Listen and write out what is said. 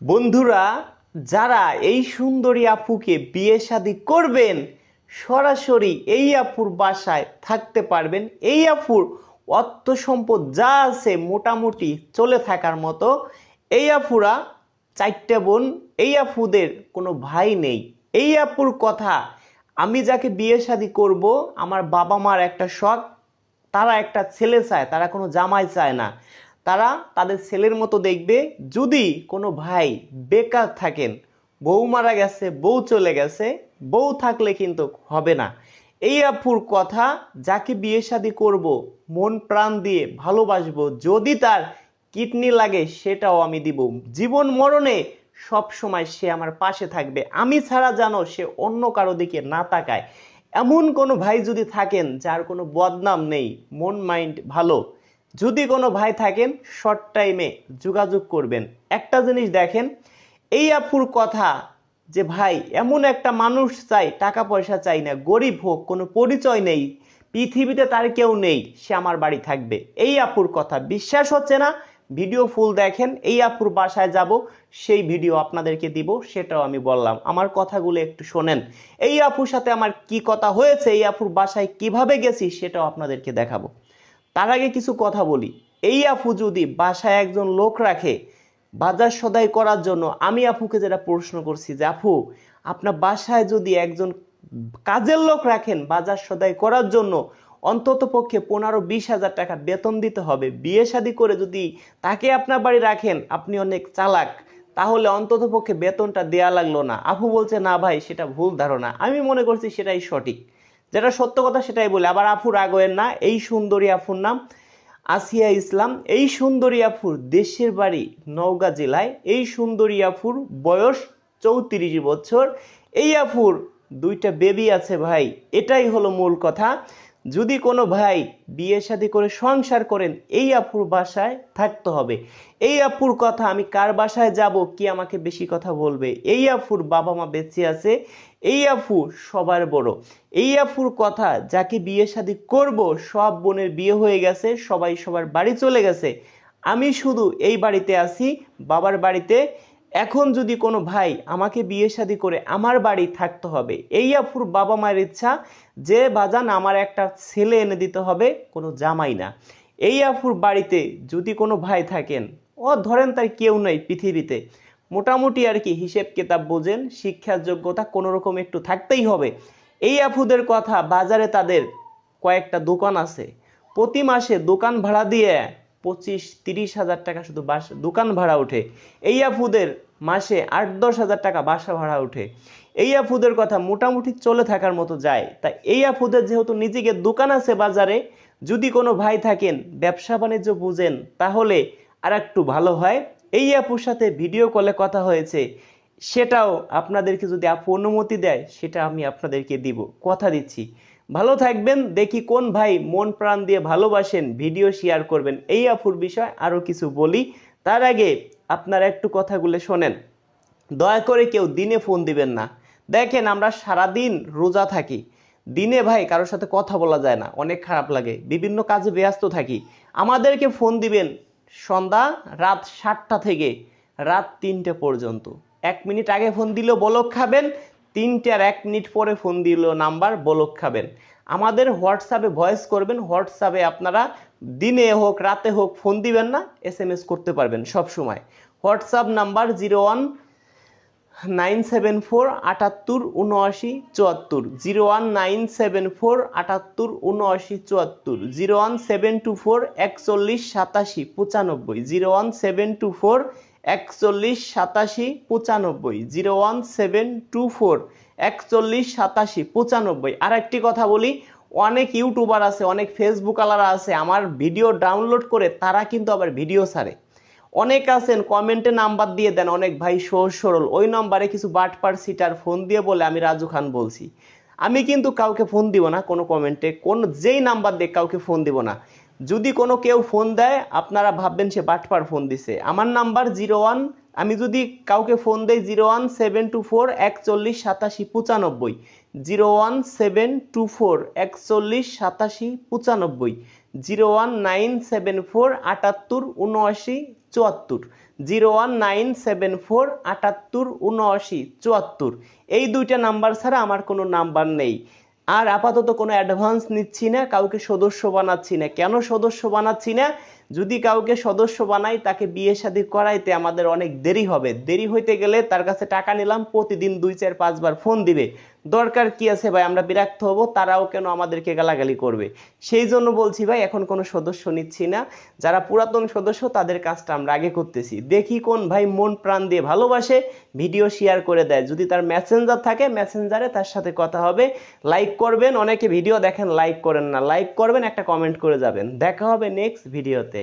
বন্ধুরা, যারা এই সুন্দরী আপুকে বিয়ে শাদি করবেন, সরাসরি এই আপুর বাসায় থাকতে পারবেন। এই আপুর অর্থ সম্পদ যা আছে মোটামুটি চলে থাকার মতো। এই আপুরা চারটে বোন, এই আপুদের কোনো ভাই নেই। এই আপুর কথা, আমি যাকে বিয়ে শাদি করব, আমার বাবা মার একটা শখ, তারা একটা ছেলে চায়, তারা কোনো জামাই চায় না। তারা তাদের ছেলের মতো দেখবে যদি কোনো ভাই বেকার থাকেন, বউ মারা গেছে, বউ চলে গেছে, বউ থাকলে কিন্তু হবে না। এই আপুর কথা, যাকে বিয়ে শাদি করব, মন প্রাণ দিয়ে ভালোবাসবো, যদি তার কিডনি লাগে সেটাও আমি দিব। জীবন মরণে সব সময় সে আমার পাশে থাকবে। আমি ছাড়া জানো সে অন্য কারও দিকে না তাকায়। এমন কোনো ভাই যদি থাকেন, যার কোনো বদনাম নেই মন মাইন্ড ভালো যদি কোনো ভাই থাকেন শর্ট টাইমে যোগাযোগ করবেন। একটা জিনিস দেখেন, এই আপুর কথা যে, ভাই, এমন একটা মানুষ চাই, টাকা পয়সা চাই না, গরিব হোক, কোনো পরিচয় নেই, পৃথিবীতে তার কেউ নেই, সে আমার বাড়ি থাকবে। এই আপুর কথা। বিশ্বাস হচ্ছে না ভিডিও ফুল দেখেন, এই আপুর বাসায় যাব, সেই ভিডিও আপনাদেরকে দিব, সেটাও আমি বললাম। আমার কথাগুলো একটু শোনেন। এই আপুর সাথে আমার কি কথা হয়েছে, এই আপুর বাসায় কীভাবে গেছি, সেটাও আপনাদেরকে দেখাবো। তার আগে কিছু কথা বলি। এই আপু যদি বাসায় একজন লোক রাখে, বাজার সদাই করার জন্য আমি আপুকে যেটা প্রশ্ন করছি যে, আপু, আপনার বাসায় যদি একজন কাজের লোক রাখেন বাজার সদাই করার জন্য, অন্তত পক্ষে পনেরো বিশ হাজার টাকা বেতন দিতে হবে। বিয়ে শাদী করে যদি তাকে আপনার বাড়ি রাখেন, আপনি অনেক চালাক, তাহলে অন্তত পক্ষে বেতনটা দেয়া লাগল না। আপু বলছে, না ভাই, সেটা ভুল ধারণা। আমি মনে করছি সেটাই সঠিক। যেটা সত্য কথা সেটাই বলে। আবার আফুর আগোয়ের না, এই সুন্দরী আফুর নাম আসিয়া ইসলাম। এই সুন্দরী আফুর দেশের বাড়ি নওগাঁ জেলায়, এই সুন্দরী আফুর বয়স চৌত্রিশ বছর। এই আফুর দুইটা বেবি আছে ভাই, এটাই হলো মূল কথা। যদি কোনো ভাই বিয়ে শাদী করে সংসার করেন, এই আপুর বাসায় থাকতে হবে। এই আপুর কথা আমি কার বাসায় যাব, কি আমাকে বেশি কথা বলবে? এই আফুর বাবা মা বেঁচে আছে, এই আফু সবার বড়। এই আফুর কথা, যাকে বিয়ে শাদী করব, সব বোনের বিয়ে হয়ে গেছে, সবাই সবার বাড়ি চলে গেছে। আমি শুধু এই বাড়িতে আছি, বাবার বাড়িতে এখন যদি কোনো ভাই আমাকে বিয়ে শাদী করে আমার বাড়ি থাকতে হবে, এই আফুর বাবা মায়ের ইচ্ছা যে বাজান আমার একটা ছেলে এনে দিতে হবে, কোনো জামাই না। এই আফুর বাড়িতে যদি কোনো ভাই থাকেন, ও ধরেন তার কেউ নেই পৃথিবীতে, মোটামুটি আর কি হিসেব কিতাব বোঝেন, শিক্ষার যোগ্যতা কোনো রকম একটু থাকতেই হবে। এই আফুদের কথা বাজারে তাদের কয়েকটা দোকান আছে। প্রতি মাসে দোকান ভাড়া দিয়ে পঁচিশ তিরিশ হাজার টাকা শুধু বাস দোকান ভাড়া ওঠে। এই আফুদের মাসে আট দশ হাজার টাকা বাসা ভাড়া ওঠে। এই আফুদের কথা মোটামুটি চলে থাকার মতো যায়। তা এই আফুদের যেহেতু নিজেকে দোকান আছে বাজারে, যদি কোনো ভাই থাকেন, ব্যবসা বাণিজ্য বুঝেন, তাহলে আর একটু ভালো হয়। এই আপুর সাথে ভিডিও কলে কথা হয়েছে। সেটাও আপনাদেরকে যদি আপু অনুমতি দেয়, সেটা আমি আপনাদেরকে দিব। কথা দিচ্ছি। ভালো থাকবেন, দেখি কোন ভাই মন প্রাণ দিয়ে ভালোবাসেন, ভিডিও শেয়ার করবেন, এই আপুর বিষয় আরও কিছু বলি। তার আগে আপনারা একটু কথাগুলো শোনেন। দয়া করে কেউ দিনে ফোন দিবেন না। দেখেন আমরা সারাদিন রোজা থাকি। দিনে ভাই কারোর সাথে কথা বলা যায় না, অনেক খারাপ লাগে। বিভিন্ন কাজে ব্যস্ত থাকি। আমাদেরকে ফোন দিবেন সন্ধ্যা রাত সাতটা থেকে, রাত তিনটে পর্যন্ত। এক মিনিট আগে ফোন দিলেও বলক খাবেন তিনটে আর এক মিনিট পরে ফোন দিল নাম্বার বলক খাবেন। আমাদের হোয়াটসঅ্যাপে ভয়েস করবেন হোয়াটসঅ্যাপে আপনারা দিনে হোক, রাতে হোক ফোন দিবেন না এস এম এস করতে পারবেন সব সময়। WhatsApp number zero one nine seven four আটাত্তর উনআশি চুয়াত্তর। Zero one nine seven four আটাত্তর উনআশি চুয়াত্তর। Zero one seven two four একচল্লিশ সাতাশি পঁচানব্বই। Zero one seven two four একচল্লিশ সাতাশি পঁচানব্বই, zero one seven two four, একচল্লিশ সাতাশি পঁচানব্বই। আর একটি কথা বলি, অনেক ইউটিউবার আছে, অনেক ফেসবুকালারা আছে, আমার ভিডিও ডাউনলোড করে তারা কিন্তু আবার ভিডিও ছাড়ে। অনেক আছেন, কমেন্টে নাম্বার দিয়ে দেন, অনেক ভাই সহজ সরল, ওই নম্বরে কিছু বাটপার সিটার ফোন দিয়ে বলে আমি রাজু খান বলছি। আমি কিন্তু কাউকে ফোন দিব না, কোনো কমেন্টে, কোন যেই নাম্বার দিয়ে কাউকে ফোন দিব না। যদি কোনো কেউ ফোন দেয়, আপনারা ভাববেন সে বাটপার ফোন দিছে। আমার নাম্বার জিরো ওয়ান আমি যদি কাউকে ফোন দেই zero one seven two four একচল্লিশ সাতাশি পঁচানব্বই। Zero one seven two four একচল্লিশ সাতাশি পঁচানব্বই। Zero one nine seven four আটাত্তর উনআশি চুয়াত্তর। Zero one nine seven four আটাত্তর উনআশি চুয়াত্তর। এই দুইটা নাম্বার ছাড়া আমার কোনো নাম্বার নেই। আর আপাতত কোনো অ্যাডভান্স নিচ্ছি না, কাউকে সদস্য বানাচ্ছি না। কেন সদস্য বানাচ্ছি না? যদি কাউকে সদস্য বানাই, তাকে বিয়ে শাদী করাইতে আমাদের অনেক দেরি হবে। দেরি হইতে গেলে তার কাছে টাকা নিলাম, প্রতিদিন দুই চার পাঁচবার ফোন দিবে। দরকার কি আছে ভাই? আমরা বিরক্ত হব, তারাও কেন আমাদেরকে গালাগালি করবে? সেই জন্য বলছি ভাই, এখন কোনো সদস্য নিচ্ছি না। যারা পুরাতন সদস্য, তাদের কাজটা আমরা আগে করতেছি। দেখি কোন ভাই মন প্রাণ দিয়ে ভালোবাসে, ভিডিও শেয়ার করে দেয়। যদি তার মেসেঞ্জার থাকে মেসেঞ্জারে তার সাথে কথা হবে। লাইক করবেন, অনেকে ভিডিও দেখেন লাইক করেন না। লাইক করবেন, একটা কমেন্ট করে যাবেন। দেখা হবে নেক্সট ভিডিওতে